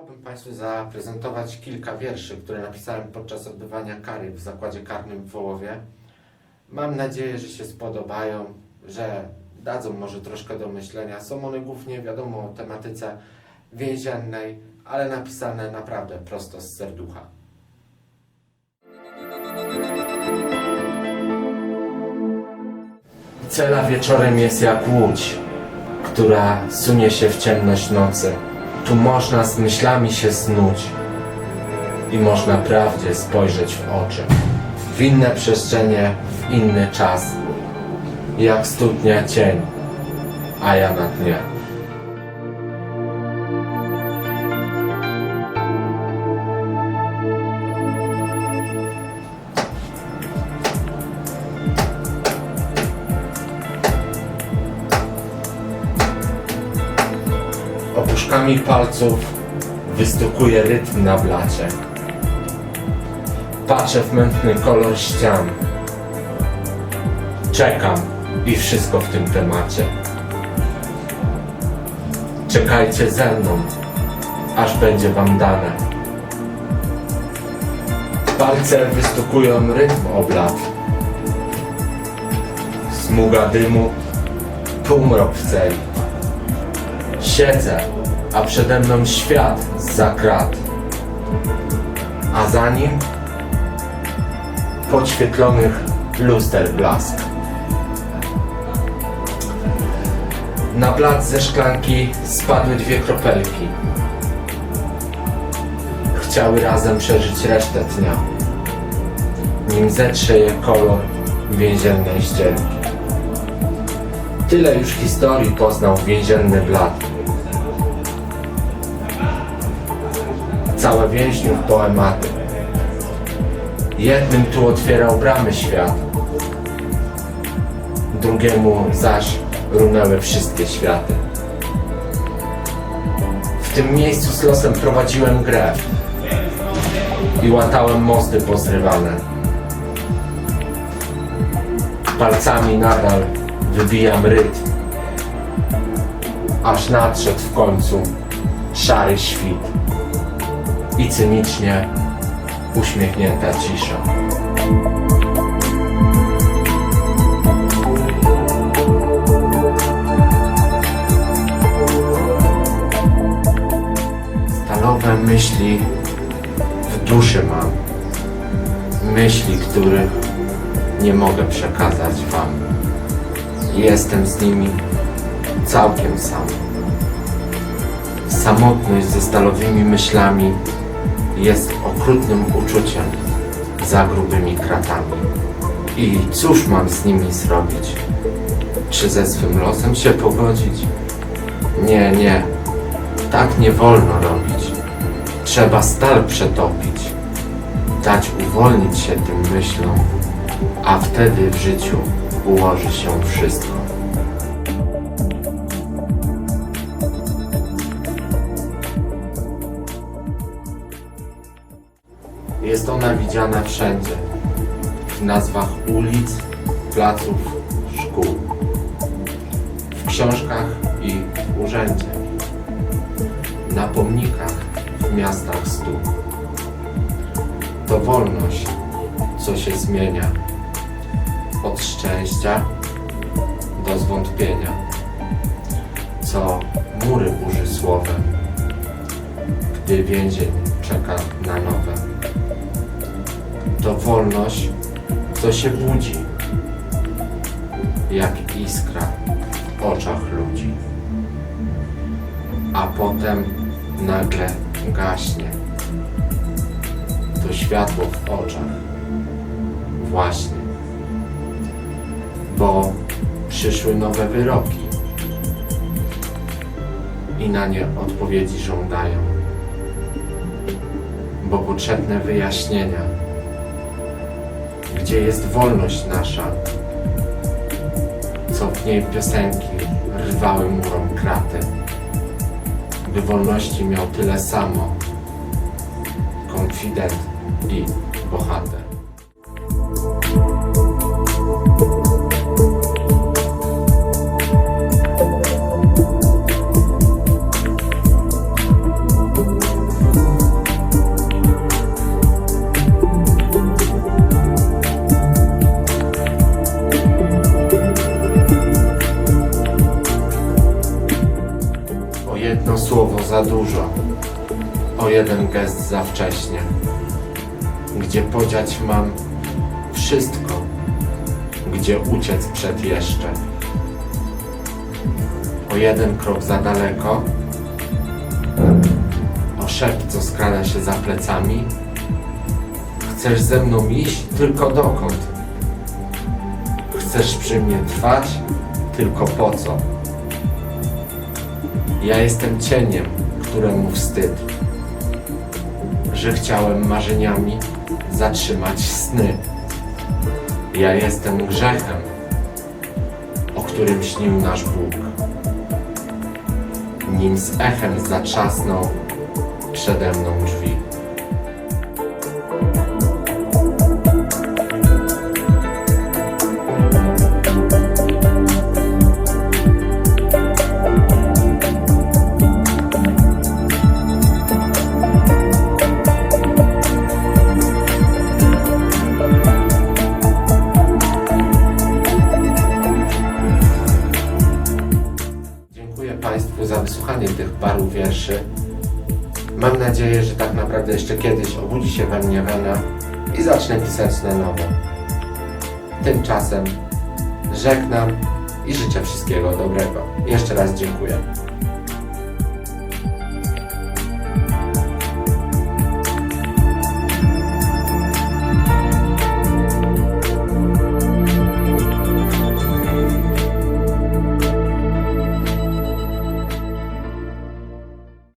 Chciałbym Państwu zaprezentować kilka wierszy, które napisałem podczas odbywania kary w zakładzie karnym w Wołowie. Mam nadzieję, że się spodobają, że dadzą może troszkę do myślenia. Są one głównie, wiadomo, o tematyce więziennej, ale napisane naprawdę prosto z serducha. Cela wieczorem jest jak łódź, która sunie się w ciemność nocy. Tu można z myślami się snuć i można prawdzie spojrzeć w oczy. W inne przestrzenie, w inny czas, jak studnia cień, a ja na dnie. Opuszkami palców wystukuje rytm na blacie. Patrzę w mętny kolor ścian. Czekam i wszystko w tym temacie. Czekajcie ze mną, aż będzie wam dane. Palce wystukują rytm oblat. Smuga dymu, półmrok w celi. Siedzę, a przede mną świat za krat. A za nim podświetlonych luster blask. Na blat ze szklanki spadły dwie kropelki. Chciały razem przeżyć resztę dnia, nim zetrze je kolor więziennej ścierki. Tyle już historii poznał więzienny blat. Całe więźniów poematy. Jednym tu otwierał bramy świat, drugiemu zaś runęły wszystkie światy. W tym miejscu z losem prowadziłem grę i łatałem mosty pozrywane. Palcami nadal wybijam rytm, aż nadszedł w końcu szary świt i cynicznie uśmiechnięta cisza. Stalowe myśli w duszy mam. Myśli, których nie mogę przekazać wam. Jestem z nimi całkiem sam. Samotność ze stalowymi myślami jest okrutnym uczuciem za grubymi kratami. I cóż mam z nimi zrobić? Czy ze swym losem się pogodzić? Nie, nie, tak nie wolno robić. Trzeba stal przetopić, dać uwolnić się tym myślom, a wtedy w życiu ułoży się wszystko. Jest ona widziana wszędzie. W nazwach ulic, placów, szkół. W książkach i urzędzie. Na pomnikach w miastach stu. To wolność, co się zmienia. Od szczęścia do zwątpienia. Co mury burzy słowem, gdy więzień czeka na nowe to wolność, co się budzi, jak iskra w oczach ludzi, a potem nagle gaśnie. To światło w oczach, właśnie, bo przyszły nowe wyroki i na nie odpowiedzi żądają, bo potrzebne wyjaśnienia gdzie jest wolność nasza, co w niej piosenki rwały murom kraty, by wolności miał tyle samo konfident i bohater. Za dużo, o jeden gest za wcześnie, gdzie podziać mam wszystko, gdzie uciec przed jeszcze. O jeden krok za daleko, o szept, co skrada się za plecami. Chcesz ze mną iść, tylko dokąd? Chcesz przy mnie trwać, tylko po co? Ja jestem cieniem, któremu wstyd, że chciałem marzeniami zatrzymać sny. Ja jestem grzechem, o którym śnił nasz Bóg. Nim z echem zatrzasnął przede mną drzwi. Paru wierszy. Mam nadzieję, że tak naprawdę jeszcze kiedyś obudzi się we mnie wena i zacznę pisać na nowo. Tymczasem żegnam i życzę wszystkiego dobrego. Jeszcze raz dziękuję.